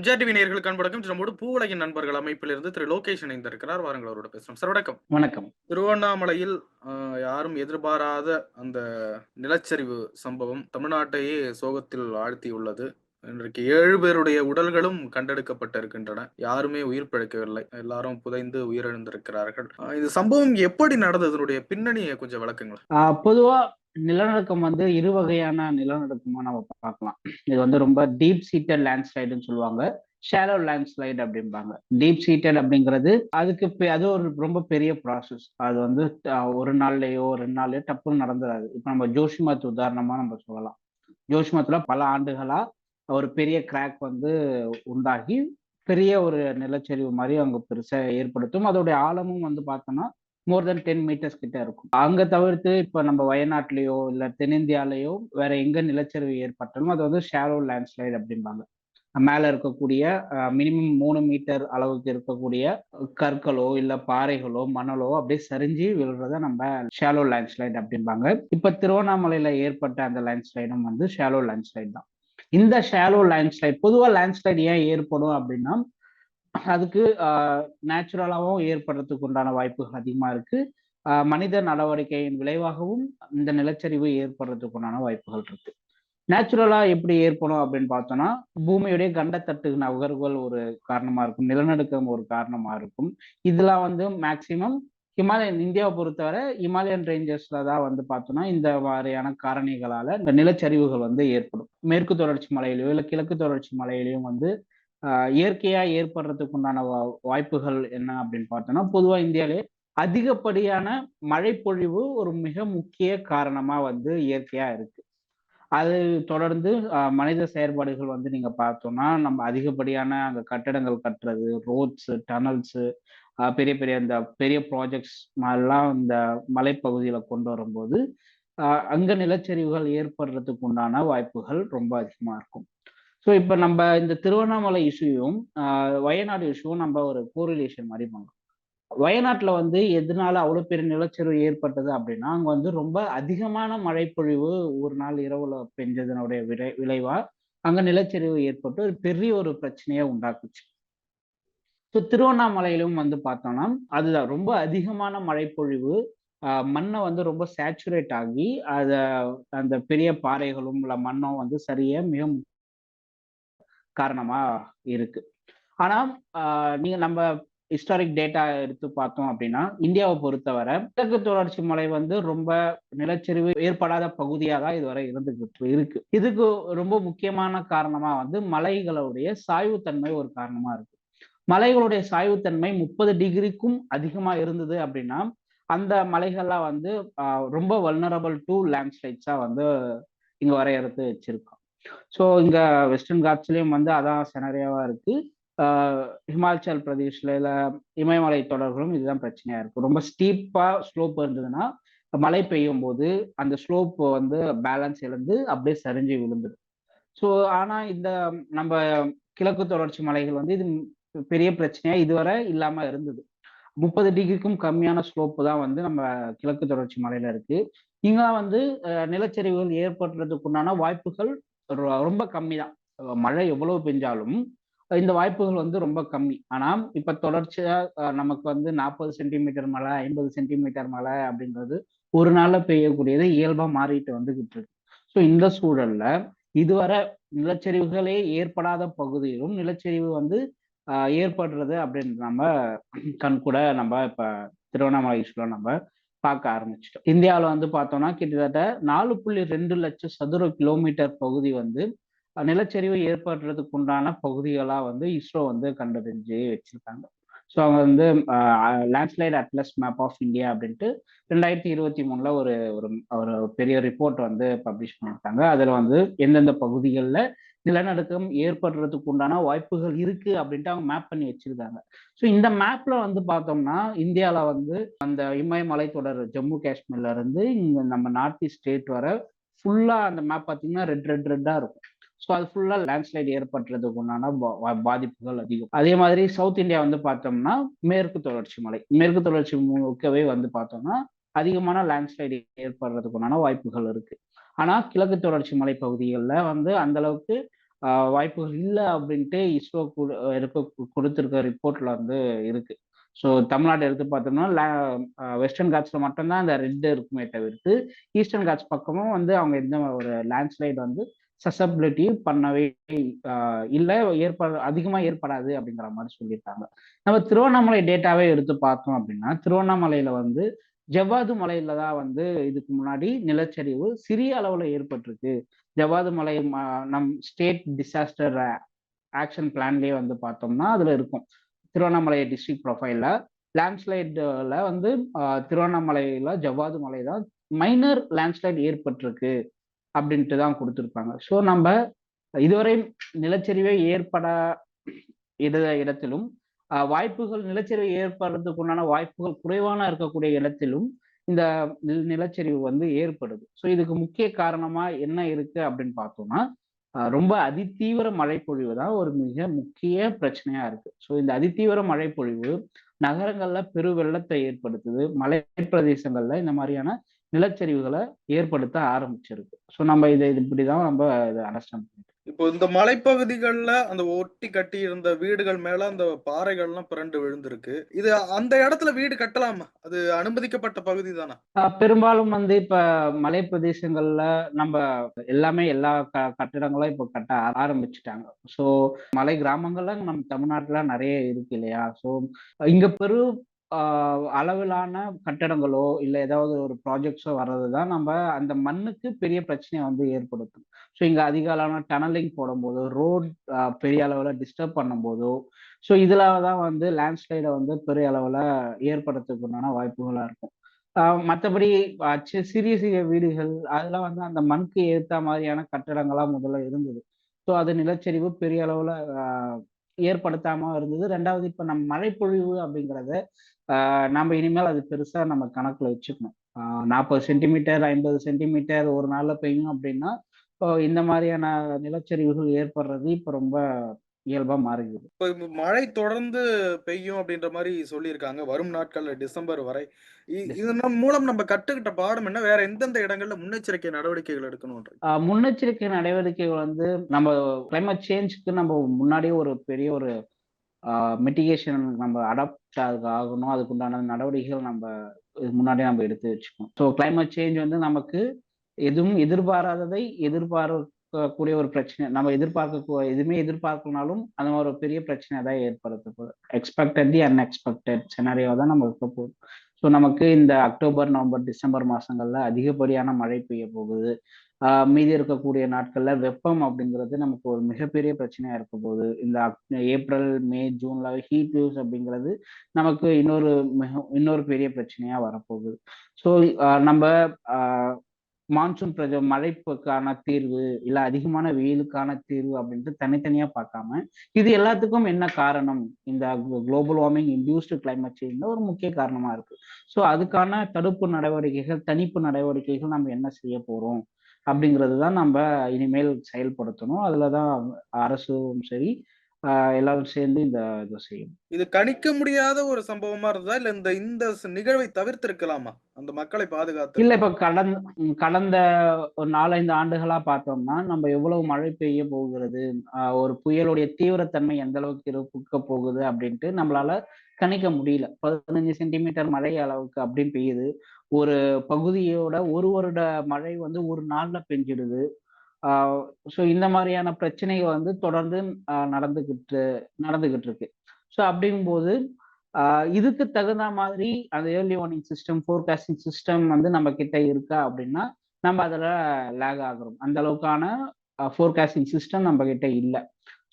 MGR TV நேயர்களுக்கு அன்படக்கம் நம்மோடு பூவுலகின் நண்பர்கள் அமைப்பிலிருந்து திரு லோகேஷ் இணைந்திருக்கிறார். வாருங்கள் அவரோட பேசுறோம் சார் வணக்கம். வணக்கம். திருவண்ணாமலையில் யாரும் எதிர்பாராத அந்த நிலச்சரிவு சம்பவம் தமிழ்நாட்டையே சோகத்தில் ஆழ்த்தியுள்ளது. இன்றைக்கு ஏழு பேருடைய உடல்களும் கண்டெடுக்கப்பட்டிருக்கின்றன. யாருமே உயிர் பிழைக்கவில்லை. எல்லாரும் புதைந்து உயிரிழந்திருக்கிறார்கள். இந்த சம்பவம் எப்படி நடந்தது? இதனுடைய பின்னணியை கொஞ்சம் விளக்குங்களேன். ஆஹ் பொதுவா நிலநடுக்கம் வந்து இரு வகையான நிலநடுக்கமா நம்ம பார்க்கலாம். இது வந்து ரொம்ப டீப் சீட்டட் லேண்ட்ஸ்லைடுன்னு சொல்லுவாங்க. ஷேலோ லேண்ட்ஸ்லைடு அப்படிம்பாங்க. டீப் சீட்டட் அப்படிங்கிறது அதுக்கு பெ- அது ஒரு ரொம்ப பெரிய ப்ராசஸ் அது வந்து ஒரு நாள்லயோ ரெண்டு நாள்லயோ டப்புன்னு நடந்துடாது இப்போ நம்ம ஜோஷிமத் உதாரணமா நம்ம சொல்லலாம். ஜோஷிமத்துல பல ஆண்டுகளா ஒரு பெரிய கிராக் வந்து உண்டாகி பெரிய ஒரு நிலச்சரிவு மாதிரி அங்கே பெருசாக ஏற்படுத்தும். அதோடைய ஆழமும் வந்து பார்த்தோம்னா மோர் தென் டென் மீட்டர்ஸ் கிட்ட இருக்கும். அங்க தவிர்த்து இப்ப நம்ம வயநாட்டிலயோ இல்ல தென்னிந்தியாலேயோ வேற எங்க நிலச்சரிவு ஏற்பட்டாலும் அது வந்து ஷேலோ லேண்ட்ஸ்லைடு அப்படிம்பாங்க. மேல இருக்கக்கூடிய மினிமம் மூணு மீட்டர் அளவுக்கு இருக்கக்கூடிய கற்களோ இல்ல பாறைகளோ மணலோ அப்படியே சரிஞ்சு விழுறத நம்ம ஷேலோ லேண்ட்ஸ்லைட் அப்படிம்பாங்க. இப்ப திருவண்ணாமலையில ஏற்பட்ட அந்த லேண்ட்ஸ்லைடும் வந்து ஷேலோ லேண்ட்ஸ்லைட் தான். இந்த ஷேலோ லேண்ட்ஸ்லைட் பொதுவா லேண்ட்ஸ்லைட் ஏன் ஏற்படும் அப்படின்னா அதுக்கு நேச்சுரலாகவும் ஏற்படுறதுக்கு உண்டான வாய்ப்புகள் அதிகமா இருக்கு. ஆஹ் மனித நடவடிக்கையின் விளைவாகவும் இந்த நிலச்சரிவு ஏற்படுறதுக்கு உண்டான வாய்ப்புகள் இருக்கு. நேச்சுரலா எப்படி ஏற்படும் அப்படின்னு பார்த்தோம்னா பூமியுடைய கண்டத்தட்டு நகர்வுகள் ஒரு காரணமா இருக்கும். நிலநடுக்கம் ஒரு காரணமா இருக்கும். இதெல்லாம் வந்து மேக்சிமம் ஹிமாலயன் இந்தியாவை பொறுத்தவரை ஹிமாலயன் ரேஞ்சஸ்ல தான் வந்து பார்த்தோம்னா இந்த மாதிரியான காரணிகளால இந்த நிலச்சரிவுகள் வந்து ஏற்படும். மேற்கு தொடர்ச்சி மலையிலயோ இல்லை கிழக்கு தொடர்ச்சி மலையிலயும் வந்து இயற்கையா ஏற்படுறதுக்கு உண்டான வா- வாய்ப்புகள் என்ன அப்படின்னு பார்த்தோம்னா பொதுவா இந்தியாவிலே அதிகப்படியான மழைப்பொழிவு ஒரு மிக முக்கிய காரணமா வந்து இயற்கையா இருக்கு. அது தொடர்ந்து மனித செயற்பாடுகள் வந்து நீங்க பார்த்தோம்னா நம்ம அதிகப்படியான அந்த கட்டடங்கள் கட்டுறது ரோட்ஸ் டனல்ஸ் பெரிய பெரிய இந்த பெரிய ப்ராஜெக்ட்ஸ் மாதிரிலாம் இந்த மலைப்பகுதியில கொண்டு வரும்போது அங்க நிலச்சரிவுகள் ஏற்படுறதுக்கு உண்டான வாய்ப்புகள் ரொம்ப அதிகமா இருக்கும். ஸோ இப்போ நம்ம இந்த திருவண்ணாமலை இஷ்யூவும் வயநாடு இஷ்யூவும் நம்ம ஒரு கோரிலேஷன் மாதிரி பண்ணலாம் வயநாட்டில் வந்து எதனால அவ்வளோ பெரிய நிலச்சரிவு ஏற்பட்டது அப்படின்னா அங்கே வந்து ரொம்ப அதிகமான மழைப்பொழிவு ஒரு நாள் இரவுல பெஞ்சதனுடைய விளை விளைவா அங்கே நிலச்சரிவு ஏற்பட்டு ஒரு பெரிய ஒரு பிரச்சனையை உண்டாக்குச்சு. ஸோ திருவண்ணாமலையிலும் வந்து பார்த்தோம்னா அதுதான் ரொம்ப அதிகமான மழைப்பொழிவு மண்ணை வந்து ரொம்ப சேச்சுரேட் ஆகி அதை அந்த பெரிய பாறைகளும் இல்லை மண்ணும் வந்து சரியாக மிக காரணமா இருக்கு. ஆனா ஆஹ் நீங்க நம்ம ஹிஸ்டாரிக் டேட்டா எடுத்து பார்த்தோம் அப்படின்னா இந்தியாவை பொறுத்தவரை கிழக்கு தொடர்ச்சி மலை வந்து ரொம்ப நிலச்சரிவு ஏற்படாத பகுதியாக தான் இதுவரை இருந்துகிட்டு இருக்கு. இதுக்கு ரொம்ப முக்கியமான காரணமா வந்து மலைகளுடைய சாய்வுத்தன்மை ஒரு காரணமா இருக்கு. மலைகளுடைய சாய்வுத்தன்மை முப்பது டிகிரிக்கும் அதிகமா இருந்தது அப்படின்னா அந்த மலைகள்லாம் வந்து ரொம்ப வல்னரபிள் டு லேண்ட்ஸ்லைட்ஸா வந்து இங்க வரையறுத்து வச்சிருக்கோம். ஸோ இங்க வெஸ்டர்ன் காட்ஸ்லயும் வந்து அதான் செனரியாவாக இருக்கு. ஆஹ் ஹிமாச்சல் பிரதேஷ்ல இல்ல இமயமலை தொடர்களும் இதுதான் பிரச்சனையா இருக்கும் ரொம்ப ஸ்டீப்பா ஸ்லோப் இருந்ததுன்னா மழை பெய்யும் போது அந்த ஸ்லோப் வந்து பேலன்ஸ் இழந்து அப்படியே சரிஞ்சு விழுந்துடும். ஸோ ஆனா இந்த நம்ம கிழக்கு தொடர்ச்சி மலைகள் வந்து இது பெரிய பிரச்சனையா இதுவரை இல்லாம இருந்தது. முப்பது டிகிரிக்கும் கம்மியான ஸ்லோப்பு தான் வந்து நம்ம கிழக்கு தொடர்ச்சி மலையில இருக்கு. இங்க வந்து நிலச்சரிவுகள் ஏற்படுறதுக்குண்டான வாய்ப்புகள் ரொம்ப கம்மி தான் மழை எவ்வளவு பெஞ்சாலும் இந்த வாய்ப்புகள் வந்து ரொம்ப கம்மி. ஆனா இப்ப தொடர்ச்சியா நமக்கு வந்து நாற்பது சென்டிமீட்டர் மழை ஐம்பது சென்டிமீட்டர் மழை அப்படின்றது ஒரு நாள்ல பெய்யக்கூடியது இயல்பா மாறிட்டு வந்துகிட்டு இருக்கு. ஸோ இந்த சூழல்ல இதுவரை நிலச்சரிவுகளே ஏற்படாத பகுதியிலும் நிலச்சரிவு வந்து ஏற்படுறது அப்படின்னு நம்ம கண் கூட நம்ம இப்ப திருவண்ணாமலை இஷ்யூல நம்ம பார்க்க ஆரம்பிச்சிட்டோம். இந்தியாவில் வந்து பார்த்தோம்னா கிட்டத்தட்ட நாலு புள்ளி ரெண்டு லட்சம் சதுர கிலோமீட்டர் பகுதி வந்து நிலச்சரிவு ஏற்படுறதுக்கு உண்டான பகுதிகளாக வந்து இஸ்ரோ வந்து கண்டறிஞ்சு வச்சிருக்காங்க. ஸோ அவங்க வந்து landslide atlas map of India அப்படின்ட்டு ரெண்டாயிரத்தி இருபத்தி மூணுல ஒரு ஒரு ஒரு பெரிய ரிப்போர்ட் வந்து பப்ளிஷ் பண்ணியிருக்காங்க. அதில் வந்து எந்தெந்த பகுதிகளில் நிலநடுக்கம் ஏற்படுறதுக்கு உண்டான வாய்ப்புகள் இருக்கு அப்படின்ட்டு அவங்க மேப் பண்ணி வச்சிருக்காங்க. ஸோ இந்த மேப்ல வந்து பார்த்தோம்னா இந்தியாவில் வந்து அந்த இமயமலை தொடர் ஜம்மு காஷ்மீர்ல இருந்து இங்க நம்ம நார்த் ஈஸ்ட் ஸ்டேட் வர ஃபுல்லா அந்த மேப் பார்த்தீங்கன்னா ரெட் ரெட் ரெட்டா இருக்கும். ஸோ அது ஃபுல்லாக லேண்ட்ஸ்லைட் ஏற்படுறதுக்கு உண்டான பா- பாதிப்புகள் அதிகம். அதே மாதிரி சவுத் இந்தியா வந்து பார்த்தோம்னா மேற்கு தொடர்ச்சி மலை. மேற்கு தொடர்ச்சி முழுக்கவே வந்து பார்த்தோம்னா அதிகமான லேண்ட்ஸ்லைடு ஏற்படுறதுக்குண்டான வாய்ப்புகள் இருக்கு. ஆனா கிழக்கு தொடர்ச்சி மலை பகுதிகளில் வந்து அந்த அளவுக்கு வாய்ப்புகள் இல்லை அப்படின்ட்டு இஸ்ரோ இருக்க கொடுத்துருக்க ரிப்போர்ட்ல வந்து இருக்கு. ஸோ தமிழ்நாடு எடுத்து பார்த்தோம்னா வெஸ்டர்ன் காட்ஸ்ல மட்டும்தான் அந்த ரெட் இருக்குமே தவிர்த்து ஈஸ்டர்ன் காட்ஸ் பக்கமும் வந்து அவங்க எந்த ஒரு லேண்ட்ஸ்லைடு வந்து சசபிலிட்டி பண்ணவே இல்லை ஏற்பட அதிகமாக ஏற்படாது அப்படிங்கிற மாதிரி சொல்லியிருக்காங்க. நம்ம திருவண்ணாமலை டேட்டாவே எடுத்து பார்த்தோம் அப்படின்னா திருவண்ணாமலையில் வந்து ஜவ்வாது மலையில தான் வந்து இதுக்கு முன்னாடி நிலச்சரிவு சிறிய அளவுல ஏற்பட்டிருக்கு. ஜவ்வாது மலை நம் ஸ்டேட் டிசாஸ்டர் ஆக்ஷன் பிளான்லயே வந்து பார்த்தோம்னா அதுல இருக்கும். திருவண்ணாமலை டிஸ்ட்ரிக்ட் ப்ரொஃபைல்ல லேண்ட்ஸ்லைட்ல வந்து திருவண்ணாமலையில ஜவ்வாது மலை தான் மைனர் லேண்ட்ஸ்லைட் ஏற்பட்டிருக்கு அப்படின்ட்டு தான் கொடுத்துருப்பாங்க ஸோ நம்ம இதுவரை நிலச்சரிவே ஏற்பட இட இடத்திலும் வாய்ப்புகள் நிலச்சரிவு ஏற்படுறதுக்கு உண்டான வாய்ப்புகள் குறைவான இருக்கக்கூடிய இடத்திலும் இந்த நிலச்சரிவு வந்து ஏற்படுது. ஸோ இதுக்கு முக்கிய காரணமா என்ன இருக்கு அப்படின்னு பார்த்தோம்னா ரொம்ப அதிதீவிர மழைப்பொழிவு தான் ஒரு மிக முக்கிய பிரச்சனையா இருக்கு. ஸோ இந்த அதிதீவிர மழைப்பொழிவு நகரங்கள்ல பெரு வெள்ளத்தை ஏற்படுத்துது மலை பிரதேசங்கள்ல இந்த மாதிரியான நிலச்சரிவுகளை ஏற்படுத்த ஆரம்பிச்சிருக்கு. ஸோ நம்ம இதை இது இப்படிதான் நம்ம இதை அண்டர்ஸ்டாண்ட் பண்ணிக்கலாம் இப்போ இந்த மலைப்பகுதிகளில் அந்த ஒட்டி கட்டி இருந்த வீடுகள் மேல அந்த பாறைகள்லாம் புரண்டு விழுந்திருக்கு. இது அந்த இடத்துல வீடு கட்டலாமா? அது அனுமதிக்கப்பட்ட பகுதி தானா? பெரும்பாலும் வந்து இப்ப மலை பிரதேசங்கள்ல நம்ம எல்லாமே எல்லா க கட்டிடங்களும் இப்போ கட்ட ஆரம்பிச்சுட்டாங்க. ஸோ மலை கிராமங்கள்ல நம்ம தமிழ்நாட்டுல நிறைய இருக்கு இல்லையா? ஸோ இங்க பெரு அளவிலான கட்டடங்களோ இல்லை ஏதாவது ஒரு ப்ராஜெக்ட்ஸோ வர்றது தான் நம்ம அந்த மண்ணுக்கு பெரிய பிரச்சனையை வந்து ஏற்படுத்தும். ஸோ இங்கே அதிக அளவான டனலிங் போடும்போதோ ரோட் பெரிய அளவில் டிஸ்டர்ப் பண்ணும்போதோ ஸோ இதில் தான் வந்து லேண்ட்ஸ்லைடை வந்து பெரிய அளவில் ஏற்படுத்துறதுக்குண்டான வாய்ப்புகளாக இருக்கும். மற்றபடி சிறிய சிறிய வீடுகள் அதெல்லாம் வந்து அந்த மண்ணுக்கு ஏற்ற மாதிரியான கட்டடங்களாக முதல்ல இருந்தது. ஸோ அது நிலச்சரிவு பெரிய அளவில் ஏற்படுத்தாம இருந்தது. ரெண்டாவது இப்போ நம்ம மழைப்பொழிவு அப்படிங்கிறத நம்ம இனிமேல் அது பெருசா நம்ம கணக்குல வச்சுக்கணும். நாற்பது சென்டிமீட்டர் ஐம்பது சென்டிமீட்டர் ஒரு நாள்ல பெய்யும் அப்படின்னா இந்த மாதிரியான நிலச்சரிவுகள் ஏற்படுறது இப்ப ரொம்ப இயல்பா மாறுகிறது இப்போ மழை தொடர்ந்து பெய்யும் அப்படின்ற மாதிரி சொல்லியிருக்காங்க. வரும் நாட்கள்ல டிசம்பர் வரை. இதன் மூலம் நம்ம கற்றுக்கிட்ட பாடம் என்ன? வேற எந்தெந்த இடங்கள்ல முன்னெச்சரிக்கை நடவடிக்கைகள் எடுக்கணும் முன்னெச்சரிக்கை நடவடிக்கைகள் வந்து நம்ம கிளைமேட் சேஞ்சுக்கு நம்ம முன்னாடியே ஒரு பெரிய ஒரு மிட்டிகேஷன் நம்ம அடாப்ட் அதுக்கு ஆகணும். அதுக்குண்டான நடவடிக்கைகள் நம்ம முன்னாடியே நம்ம எடுத்து வச்சுக்கணும். ஸோ கிளைமேட் சேஞ்ச் வந்து நமக்கு எதுவும் எதிர்பாராததை எதிர்பார்க்கக்கூடிய ஒரு பிரச்சனை நம்ம எதிர்பார்க்க எதுவுமே எதிர்பார்க்கனாலும் அந்த மாதிரி ஒரு பெரிய பிரச்சனை தான் ஏற்படுத்த போகுது. எக்ஸ்பெக்டட் தி அன்எக்ஸ்பெக்டட் செனாரியோ தான் நம்ம இருக்க போகுது. ஸோ நமக்கு இந்த அக்டோபர் நவம்பர் டிசம்பர் மாதங்களில் அதிகப்படியான மழை பெய்ய போகுது. மீதி இருக்கக்கூடிய நாட்கள்ல வெப்பம் அப்படிங்கிறது நமக்கு ஒரு மிகப்பெரிய பிரச்சனையா இருக்க போகுது இந்த ஏப்ரல் மே ஜூன்ல ஹீட் வேவ்ஸ் அப்படிங்கிறது நமக்கு இன்னொரு மிக இன்னொரு பெரிய பிரச்சனையா வரப்போகுது. ஸோ நம்ம மான்சூன் பிரஜ மழைப்புக்கான தீர்வு இல்ல அதிகமான வெயிலுக்கான தீர்வு அப்படின்ட்டு தனித்தனியா பார்க்காம இது எல்லாத்துக்கும் என்ன காரணம்? இந்த global warming induced climate change ஒரு முக்கிய காரணமா இருக்கு. ஸோ அதுக்கான தடுப்பு நடவடிக்கைகள் தணிப்பு நடவடிக்கைகள் நம்ம என்ன செய்ய போறோம்? அப்படிங்கிறது தான் நம்ம இனிமேல் செயல்படுத்தணும். அதில் தான் அரசும் சரி எல்லாரும் சேர்ந்து இந்த இதை செய்யும் இது கணிக்க முடியாத ஒரு சம்பவமா இருந்தா இல்ல இந்த இந்த நிகழ்வை தவிர்த்திருக்கலாமா? அந்த மக்களை பாதுகாத்து. இல்ல இப்ப கடந்த கடந்த ஒரு நாலஞ்சு ஆண்டுகளா பார்த்தோம்னா நம்ம எவ்வளவு மழை பெய்ய போகிறது? ஒரு புயலுடைய தீவிரத்தன்மை எந்த அளவுக்கு இருக்க போகுது அப்படின்ட்டு நம்மளால கணிக்க முடியல. பதினஞ்சு சென்டிமீட்டர் மழை அளவுக்கு அப்படின்னு பெய்யுது. ஒரு பகுதியோட ஒரு வருட மழை வந்து ஒரு நாள்ல பெஞ்சிடுது. ஸோ இந்த மாதிரியான பிரச்சனைகள் வந்து தொடர்ந்து நடந்துகிட்டு நடந்துகிட்டு இருக்கு. ஸோ அப்படிங்கும்போது இதுக்கு தகுந்த மாதிரி அந்த early warning system forecasting system வந்து நம்ம கிட்ட இருக்கா அப்படின்னா நம்ம அதில் லேக் ஆகிறோம். அந்த அளவுக்கான ஃபோர்காஸ்டிங் சிஸ்டம் நம்ம கிட்ட இல்லை.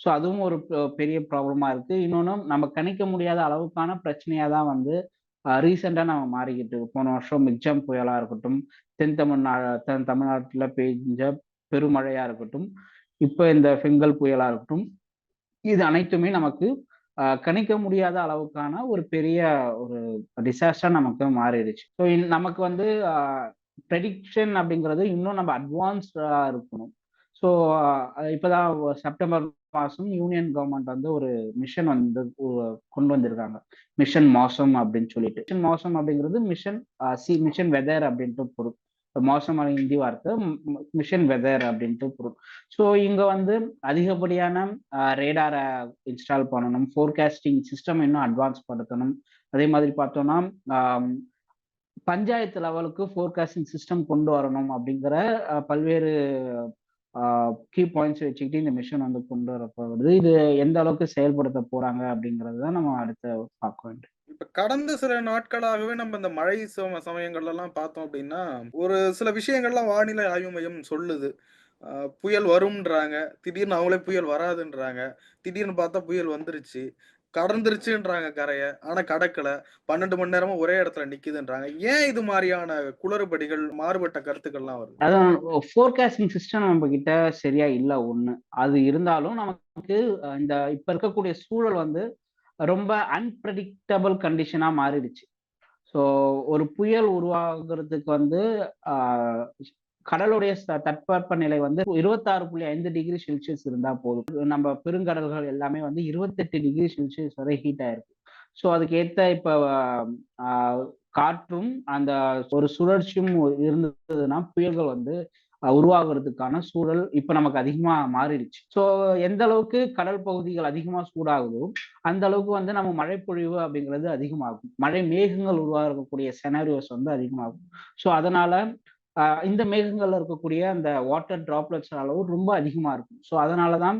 ஸோ அதுவும் ஒரு பெரிய ப்ராப்ளமா இருக்கு. இன்னொன்று நம்ம கணிக்க முடியாத அளவுக்கான பிரச்சனையாக தான் வந்து ரீசெண்டாக நம்ம மாறிக்கிட்டு போன வருஷம் மிக்ஜம் புயலாக இருக்கட்டும் தென் தமிழ்நாடு தென் தமிழ்நாட்டில் பெய்ஞ்ச பெருமழையா இருக்கட்டும் இப்போ இந்த பெங்கல் புயலா இருக்கட்டும் இது அனைத்துமே நமக்கு கணிக்க முடியாத அளவுக்கான ஒரு பெரிய ஒரு டிசாஸ்டர் நமக்கு மாறிடுச்சு. ஸோ நமக்கு வந்து ப்ரெடிக்ஷன் அப்படிங்கிறது இன்னும் நம்ம அட்வான்ஸ்டா இருக்கணும். ஸோ இப்போதான் செப்டம்பர் மாதம் யூனியன் கவர்மெண்ட் வந்து ஒரு மிஷன் வந்து கொண்டு வந்திருக்காங்க. மிஷன் மாசம் அப்படின்னு சொல்லிட்டு. மிஷன் மாசம் அப்படிங்கிறது மிஷன் சி மிஷன் வெதர் அப்படின்ட்டு பொருள். மோசமான ஹிந்தி வார்த்தை மிஷன் வெதர் அப்படின்ட்டு பொருள். ஸோ இங்க வந்து அதிகப்படியான ரேடாரை இன்ஸ்டால் பண்ணணும் ஃபோர்காஸ்டிங் சிஸ்டம் இன்னும் அட்வான்ஸ் படுத்தணும். அதே மாதிரி பார்த்தோம்னா பஞ்சாயத்து லெவலுக்கு ஃபோர்காஸ்டிங் சிஸ்டம் கொண்டு வரணும் அப்படிங்கிற பல்வேறு கீ பாயிண்ட்ஸ் வச்சுக்கிட்டு இந்த மிஷன் வந்து கொண்டு வரப்படுது இது எந்த அளவுக்கு செயல்படுத்த போறாங்க அப்படிங்கிறது தான் நம்ம அடுத்து பார்க்க வேண்டும் இப்ப கடந்த சில நாட்களாகவே நம்ம இந்த மழை சமயங்கள்ல எல்லாம் பார்த்தோம் அப்படின்னா ஒரு சில விஷயங்கள்லாம் வானிலை ஆய்வு மையம் சொல்லுது. புயல் வரும்ன்றாங்க. திடீர்னு அவங்களே புயல் வராதுன்றாங்க. திடீர்னு பார்த்தா புயல் வந்துருச்சு. கடந்துருச்சுன்றாங்க கரையை. ஆனா கடக்கல. பன்னெண்டு மணி நேரமா ஒரே இடத்துல நிக்குதுன்றாங்க. ஏன் இது மாதிரியான குளறுபடிகள் மாறுபட்ட கருத்துக்கள்லாம் வருது? அதான் ஃபோர்காஸ்டிங் சிஸ்டம் நம்ம கிட்ட சரியா இல்ல ஒண்ணு. அது இருந்தாலும் நமக்கு இந்த இப்ப இருக்கக்கூடிய சூழல் வந்து ரொம்ப அன்பிரடிக்டபிள் கண்டிஷனாக மாறிடுச்சு. ஸோ ஒரு புயல் உருவாகிறதுக்கு வந்து கடலுடைய தட்பவெப்ப நிலை வந்து இருபத்தாறு புள்ளி ஐந்து டிகிரி செல்சியஸ் இருந்தா போதும். நம்ம பெருங்கடல்கள் எல்லாமே வந்து இருபத்தெட்டு டிகிரி செல்சியஸ் வரை ஹீட் ஆயிருக்கு. ஸோ அதுக்கேற்ற இப்போ காற்றும் அந்த ஒரு சுழற்சியும் இருந்ததுன்னா புயல்கள் வந்து உருவாகுறதுக்கான சூழல் இப்ப நமக்கு அதிகமா மாறிடுச்சு. ஸோ எந்த அளவுக்கு கடல் பகுதிகள் அதிகமா சூடாகுதோ அந்த அளவுக்கு வந்து நம்ம மழைப்பொழிவு அப்படிங்கிறது அதிகமாகும். மழை மேகங்கள் உருவாகக்கூடிய செனாரியோஸ் வந்து அதிகமாகும். ஸோ அதனால இந்த மேகங்கள்ல இருக்கக்கூடிய அந்த வாட்டர் டிராப்லெட்ஸ் அளவு ரொம்ப அதிகமா இருக்கும். ஸோ அதனாலதான்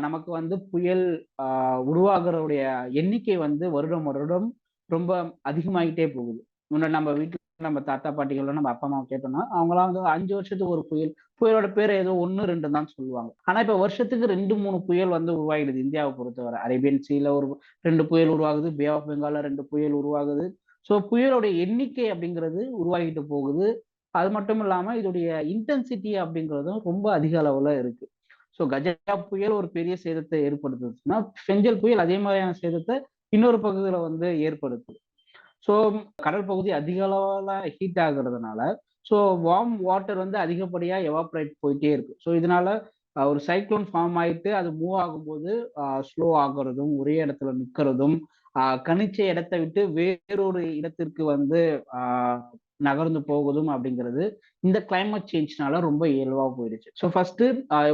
நமக்கு வந்து புயல் ஆஹ், உருவாகிறவுடைய எண்ணிக்கை வந்து வருடம் வருடம் ரொம்ப அதிகமாகிட்டே போகுது. முன்னாடி நம்ம வீட்டுல நம்ம தாத்தா பாட்டிகளோ நம்ம அப்பா அம்மா கேட்டோம்னா அவங்களாம் வந்து அஞ்சு வருஷத்துக்கு ஒரு புயல் புயலோட பேர் ஏதோ ஒன்று ரெண்டு தான் சொல்லுவாங்க. ஆனா இப்ப வருஷத்துக்கு ரெண்டு மூணு புயல் வந்து உருவாகிடுது இந்தியாவை பொறுத்தவரை. அரேபியன் சீல ஒரு ரெண்டு புயல் உருவாகுது பே ஆஃப் பெங்கால ரெண்டு புயல் உருவாகுது. ஸோ புயலோடைய எண்ணிக்கை அப்படிங்கிறது உருவாகிட்டு போகுது. அது மட்டும் இல்லாம இதோடைய இன்டென்சிட்டி அப்படிங்கிறதும் ரொம்ப அதிக அளவுல இருக்கு. ஸோ கஜா புயல் ஒரு பெரிய சேதத்தை ஏற்படுத்துச்சுன்னா செஞ்சல் புயல் அதே மாதிரியான சேதத்தை இன்னொரு பகுதியில் வந்து ஏற்படுத்துது. ஸோ கடல் பகுதி அதிக அளவில் ஹீட் ஆகுறதுனால ஸோ வார்ம் வாட்டர் வந்து அதிகப்படியாக எவாப்ரேட் போயிட்டே இருக்கு. ஸோ இதனால ஒரு சைக்ளோன் ஃபார்ம் ஆயிட்டு அது மூவ் ஆகும்போது ஸ்லோ ஆகுறதும் ஒரே இடத்துல நிற்கிறதும் கணிச்ச இடத்தை விட்டு வேறொரு இடத்திற்கு வந்து நகர்ந்து போகுதும் அப்படிங்கிறது இந்த கிளைமேட் சேஞ்ச்னால ரொம்ப இயல்பாக போயிடுச்சு. ஸோ ஃபர்ஸ்ட்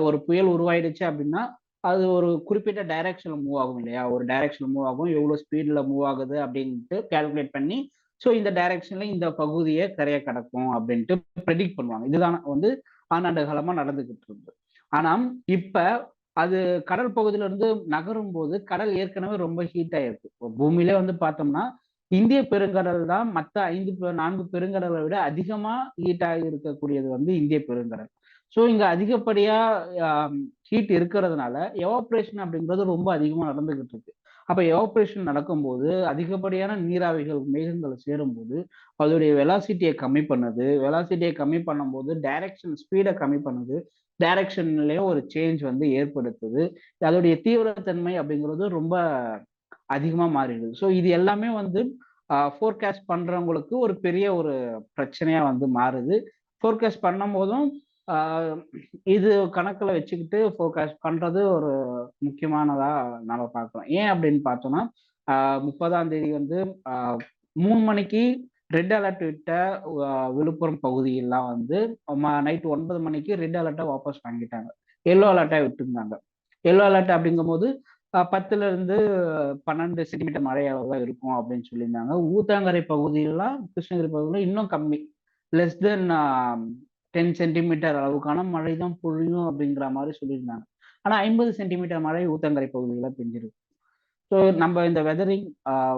ஒரு புயல் உருவாயிடுச்சு அப்படின்னா அது ஒரு குறிப்பிட்ட டைரக்ஷன்ல மூவ் ஆகும் இல்லையா? ஒரு டைரக்ஷன்ல மூவ் ஆகும். எவ்வளவு ஸ்பீட்ல மூவ் ஆகுது அப்படின்ட்டு கால்குலேட் பண்ணி ஸோ இந்த டைரக்ஷன்ல இந்த பகுதியை கரையை கடக்கும் அப்படின்ட்டு ப்ரெடிக்ட் பண்ணுவாங்க. இதுதான் வந்து ஆண்டாண்டு காலமா நடந்துகிட்டு இருந்தது ஆனா இப்ப அது கடல் பகுதியில இருந்து நகரும் போது கடல் ஏற்கனவே ரொம்ப ஹீட் ஆயிருக்கு பூமியிலே வந்து பார்த்தோம்னா இந்திய பெருங்கடல் தான் மற்ற ஐந்து பெ- நான்கு பெருங்கடலை விட அதிகமா ஹீட் ஆகி இருக்கக்கூடியது வந்து இந்திய பெருங்கடல். ஸோ இங்க அதிகப்படியா ஹீட் இருக்கிறதுனால எவாப்ரேஷன் அப்படிங்கிறது ரொம்ப அதிகமா நடந்துகிட்டு இருக்கு அப்ப எவாப்ரேஷன் நடக்கும்போது அதிகப்படியான நீராவிகள் மேகங்களை சேரும்போது அதோடைய வெலாசிட்டியை கம்மி பண்ணுது. வெலாசிட்டியை கம்மி பண்ணும்போது டைரக்ஷன் ஸ்பீடை கம்மி பண்ணுது. டைரக்ஷன்லயே ஒரு சேஞ்ச் வந்து ஏற்படுத்துது. அதோடைய தீவிரத்தன்மை அப்படிங்கிறது ரொம்ப அதிகமாக மாறிடுது. ஸோ இது எல்லாமே வந்து ஃபோர்காஸ்ட் பண்றவங்களுக்கு ஒரு பெரிய ஒரு பிரச்சனையா வந்து மாறுது. ஃபோர்காஸ்ட் பண்ணும் போதும் இது கணக்கில் வச்சுக்கிட்டு ஃபோர்காஸ்ட் பண்ணுறது ஒரு முக்கியமானதா நம்ம பார்க்குறோம் ஏன் அப்படின்னு பார்த்தோம்னா முப்பதாம் தேதி வந்து மூணு மணிக்கு ரெட் அலர்ட் விட்ட விழுப்புரம் பகுதியெல்லாம் வந்து நைட் ஒன்பது மணிக்கு ரெட் அலர்ட்டை வாபஸ் வாங்கிட்டாங்க. எல்லோ அலர்ட்டா விட்டுருந்தாங்க. எல்லோ அலர்ட் அப்படிங்கும்போது பத்துல இருந்து பன்னெண்டு சென்டிமீட்டர் மழை அளவு தான் இருக்கும் அப்படின்னு சொல்லியிருந்தாங்க. ஊத்தாங்கரை பகுதியெல்லாம் கிருஷ்ணகிரி பகுதியில் இன்னும் கம்மி. லெஸ் தென் டென் சென்டிமீட்டர் அளவுக்கான மழை தான் பொழியும் அப்படிங்கிற மாதிரி சொல்லியிருந்தாங்க. ஆனால் ஐம்பது சென்டிமீட்டர் மழை ஊத்தங்கரை பகுதிகளில் பெஞ்சிருக்கு. ஸோ நம்ம இந்த வெதரிங்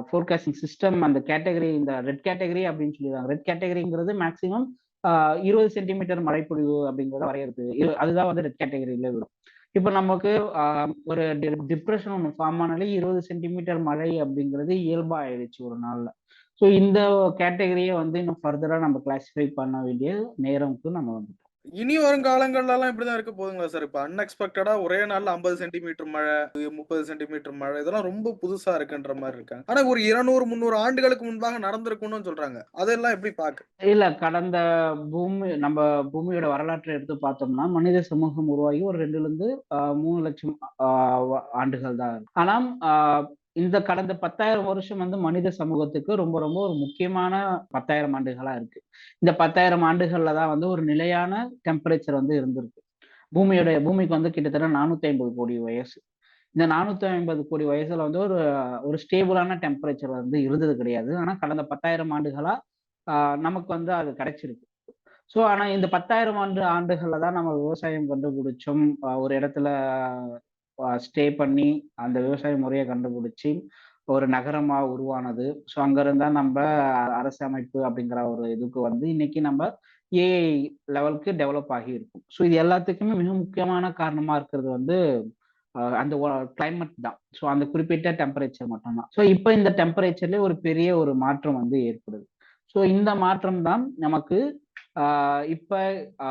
ஃபோர்காஸ்டிங் சிஸ்டம் அந்த கேட்டகரி இந்த ரெட் கேட்டகரி அப்படின்னு சொல்லிடுறாங்க. ரெட் கேட்டகரிங்கிறது மேக்ஸிமம் இருபது சென்டிமீட்டர் மழைப்பொழிவு அப்படிங்கிறத வரையறுத்து அதுதான் வந்து ரெட் கேட்டகரியில வரும். இப்போ நமக்கு ஒரு டிப்ரெஷன் ஒன்று ஃபார்ம் ஆனாலே இருபது சென்டிமீட்டர் மழை அப்படிங்கிறது இயல்பா ஆயிடுச்சு ஒரு நாளில். ஸோ இந்த கேட்டகரியை வந்து இன்னும் ஃபர்தரா நம்ம கிளாசிஃபை பண்ண வேண்டிய நேரம்க்கு நம்ம வந்துட்டோம். இனி வரும் காலங்கள்ல எல்லாம் இப்படிதான் இருக்க போதுங்களா சார் இப்ப அன்எக்ஸ்பெக்டடா ஒரே நாள்ல ஐம்பது சென்டிமீட்டர் மழை முப்பது சென்டிமீட்டர் மழை இதெல்லாம் ரொம்ப புதுசா இருக்குன்ற மாதிரி இருக்காங்க. ஆனா ஒரு இருநூறு முந்நூறு ஆண்டுகளுக்கு முன்பாக நடந்திருக்கும்னு சொல்றாங்க. அதெல்லாம் எப்படி பாக்கு? இல்ல கடந்த பூமி நம்ம பூமியோட வரலாற்றை எடுத்து பார்த்தோம்னா மனித சமூகம் உருவாகி ஒரு ரெண்டுல இருந்து மூணு லட்சம் ஆண்டுகள் தான். ஆனா இந்த கடந்த 10,000 வருஷம் வந்து மனித சமூகத்துக்கு ரொம்ப ரொம்ப ஒரு முக்கியமான 10,000 ஆண்டுகளா இருக்கு. இந்த 10,000 ஆண்டுகள்ல தான் வந்து ஒரு நிலையான டெம்பரேச்சர் வந்து இருந்திருக்கு. பூமியோட பூமிக்கு வந்து கிட்டத்தட்ட 450 கோடி வயசு. இந்த 450 கோடி வயசுல வந்து ஒரு ஒரு ஸ்டேபிளான டெம்பரேச்சர் வந்து இருந்தது கிடையாது. ஆனா கடந்த 10,000 ஆண்டுகளா நமக்கு வந்து அது கிடைச்சிருக்கு. ஸோ ஆனா இந்த 10,000 ஆண்டு ஆண்டுகள்ல தான் நம்ம விவசாயம் கண்டுபிடிச்சோம். ஒரு இடத்துல ஸ்டே பண்ணி அந்த விவசாய முறையை கண்டுபிடிச்சி ஒரு நகரமாக உருவானது. ஸோ அங்கிருந்து நம்ம அரசமைப்பு அப்படிங்கிற ஒரு இதுக்கு வந்து இன்னைக்கு நம்ம ஏஐ லெவலுக்கு டெவலப் ஆகி இருக்கும் ஸோ இது எல்லாத்துக்குமே மிக முக்கியமான காரணமா இருக்கிறது வந்து அந்த கிளைமேட் தான். ஸோ அந்த குறிப்பிட்ட டெம்பரேச்சர் மட்டும்தான் ஸோ இப்போ இந்த டெம்பரேச்சர்லேயே ஒரு பெரிய ஒரு மாற்றம் வந்து ஏற்படுது. ஸோ இந்த மாற்றம் தான் நமக்கு இப்ப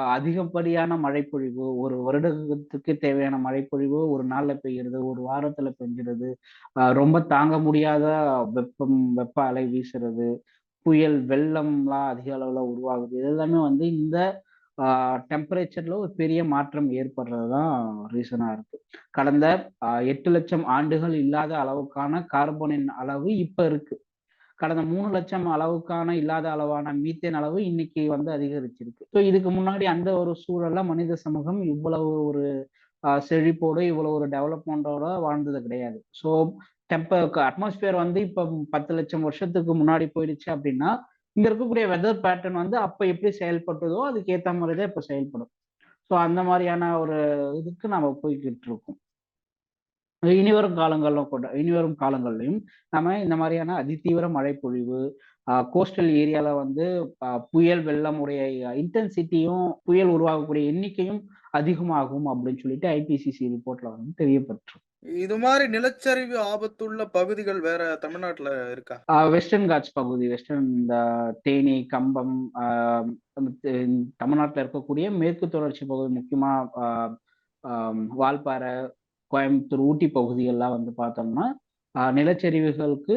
அதிகப்படியான மழைப்பொழிவு, ஒரு வருடத்துக்கு தேவையான மழைப்பொழிவு ஒரு நாள்ல பெய்யுறது, ஒரு வாரத்துல பெஞ்சிருது. ரொம்ப தாங்க முடியாத வெப்பம் வெப்ப அலை வீசுறது, புயல், வெள்ளம்லாம் அதிக அளவுல உருவாகுது. இது எல்லாமே வந்து இந்த டெம்பரேச்சர்ல ஒரு பெரிய மாற்றம் ஏற்படுறது தான் ரீசனா இருக்கு. கடந்த எட்டு லட்சம் ஆண்டுகள் இல்லாத அளவுக்கான கார்பனின் அளவு இப்ப இருக்கு. கடந்த மூணு லட்சம் அளவுக்கான இல்லாத அளவான மீத்தேன் அளவு இன்னைக்கு வந்து அதிகரிச்சிருக்கு. ஸோ இதுக்கு முன்னாடி அந்த ஒரு சூழல்ல மனித சமூகம் இவ்வளவு ஒரு செழிப்போடு செழிப்போட, இவ்வளவு ஒரு டெவலப்மெண்டோட வாழ்ந்தது கிடையாது. ஸோ டெம்ப அட்மாஸ்பியர் வந்து இப்ப 10,00,000 வருஷத்துக்கு முன்னாடி போயிடுச்சு அப்படின்னா, இங்க இருக்கக்கூடிய வெதர் பேட்டர்ன் வந்து அப்ப எப்படி செயல்பட்டதோ அதுக்கு மாதிரி தான் இப்ப செயல்படும். ஸோ அந்த மாதிரியான ஒரு இதுக்கு நம்ம போய்கிட்டு இருக்கோம். இனிவரும் காலங்கள்ல கூட இனிவரும் காலங்கள்லயும் நம்ம இந்த மாரியான அதிதீவிர மழைப்பொழிவு, அ கோஸ்டல் ஏரியால வந்து புயல், வெள்ளம் உடைய இன்டென்சிட்டியும், புயல் உருவாகக்கூடிய எண்ணிக்கையும் அதிகமாகும் அப்படின்னு சொல்லிட்டு ஐபிசிசி ரிப்போர்ட்ல வந்து தெரியப்பட்டுருக்கு. இது மாரி நிலச்சரிவு ஆபத்துள்ள பகுதிகள் வேற தமிழ்நாட்டுல இருக்கா? வெஸ்டர்ன் காட்ஸ் பகுதி, வெஸ்டர்ன் இந்த தேனி, கம்பம், தமிழ்நாட்டுல இருக்கக்கூடிய மேற்கு தொடர்ச்சி பகுதி முக்கியமா வால்பாறை, கோயம்புத்தூர், ஊட்டி பகுதிகள்லாம் வந்து பார்த்தோம்னா, நிலச்சரிவுகளுக்கு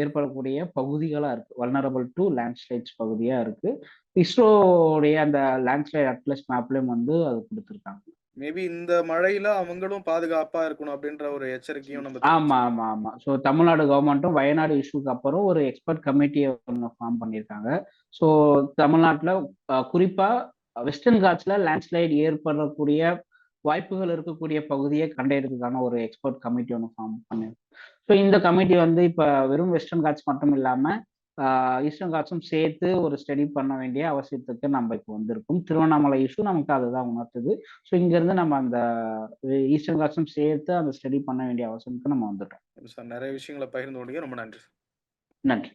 ஏற்படக்கூடிய பகுதிகளா இருக்கு. வல்னரபிள் டூ லேண்ட்ஸ்லைட்ஸ் பகுதியா இருக்கு. இஸ்ரோவுடைய அந்த லேண்ட்ஸ்லைட் அட்லஸ் மேப்லயும் வந்து அது குடுத்திருக்காங்க. மேபி இந்த மழையில அவங்களும் பாதுகாப்பா இருக்கணும் அப்படின்ற ஒரு எச்சரிக்கையும் நம்ம ஆமா. ஆமா, ஆமா. ஸோ தமிழ்நாடு கவர்மெண்ட்டும் வயநாடு இஷ்யூக்கு அப்புறம் ஒரு எக்ஸ்பர்ட் கமிட்டிய ஒண்ணு ஃபார்ம் பண்ணியிருக்காங்க. ஸோ தமிழ்நாட்டுல அ குறிப்பா வெஸ்டர்ன் காட்ஸ்ல லேண்ட்ஸ்லைட் ஏற்படக்கூடிய வாய்ப்புகள் இருக்கக்கூடிய பகுதிய கண்டறியறதுக்கான ஒரு எக்ஸ்பர்ட் கமிட்டி ஒண்ணு ஃபார்ம் பண்ணி ஸோ இந்த கமிட்டி வந்து இப்ப வெறும் வெஸ்டர்ன் காட்ஸ் மட்டும் இல்லாம, அ ஈஸ்டர்ன் காட்ஸும் சேர்த்து ஒரு ஸ்டடி பண்ண வேண்டிய அவசியத்துக்கு நம்ம இப்ப வந்திருக்கோம். திருவண்ணாமலை இஷ்யூ நமக்கு அதுதான் உணர்த்துது. ஸோ இங்கிருந்து நம்ம அந்த ஈஸ்டர்ன் காட்ஸும் சேர்த்து அந்த ஸ்டடி பண்ண வேண்டிய அவசியத்துக்கு நம்ம வந்துட்டோம். சார் நெறைய விஷயங்கள பகிர்ந்து கொண்டீங்க. ரொம்ப நன்றி. நன்றி.